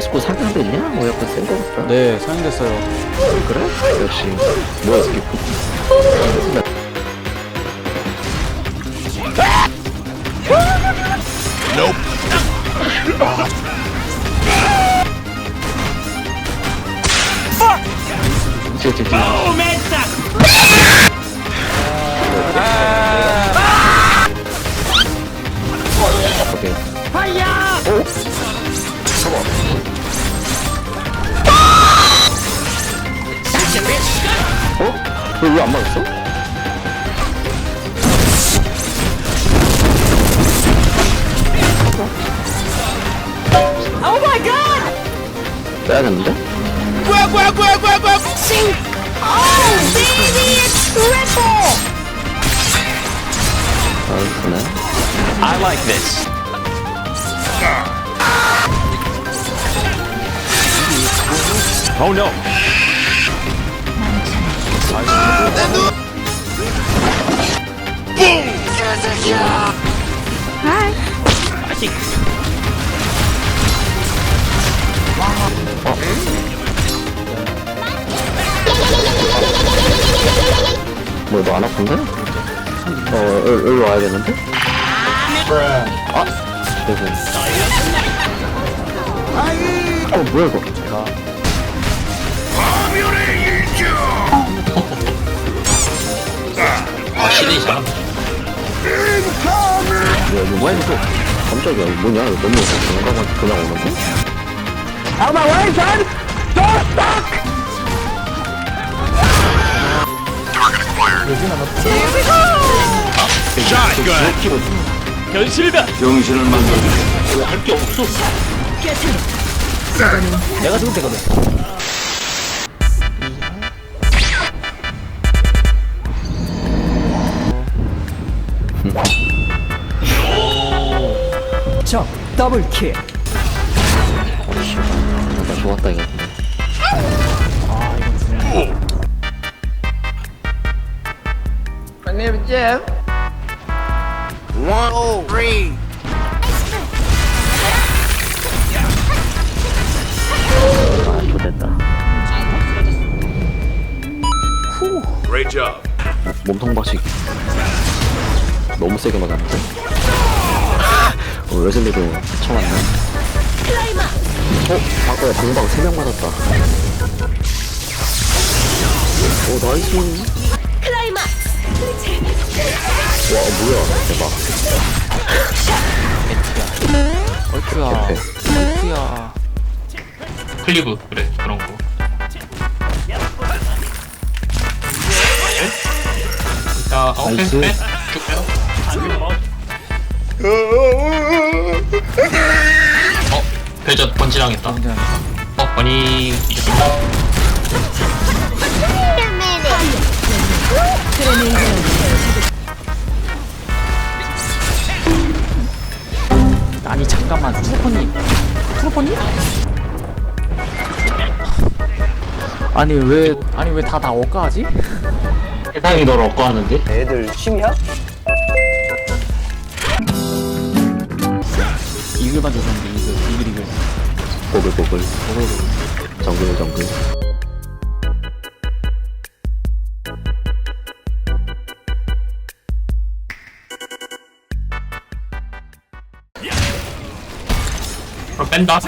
49 상향도 있냐? 뭐 약간 센 거 같다. 네, 사용됐어요. 그래? 역시. 뭐야, 스키프. 왜 안 맞았어? Oh my god! 빼야겠는데? Oh, baby, it's triple! 아, 그네. I like this. Oh no. 뭐, 너안 아픈데? 어, 일, 일로 와야겠는데? 아! 대고. 어, 뭐야, 이거. 아, 시대이 잘 뭐야, 이거 뭐야, 이거. 깜짝이야, 이거 뭐냐? 이거 너무 용감하게 그냥 오는데? 현실다. 정신을 만들어 할게 없어. 내가 죽을 때거든. 적 더블킬. 나 좋았다, 이거. 아, 좋됐다. Great job. 몸통 박식. 너무 세게 맞았는데? 어, 레슬리도 쳐맞네. 어? 아까 방방 3명 맞았다. 오, 나이스. 클라이막스! 와, 뭐야. 대박. 얼크야. 개패. 얼크야. 클리브 그래 그런 거. 자, 어, 빼, 나이스. 빼. 쭉 빼요. 어, 배저 번지랑했다. 어, 아니 이제 아니 잠깐만 트루퍼님. 트루퍼님? 아니 왜 아니 왜 다 나 억까하지? 세상이 널 억까하는데? 이글 만 조졌는데 이글 이글 이글. 보글보글. 정글, 정글. 그럼 뺀다.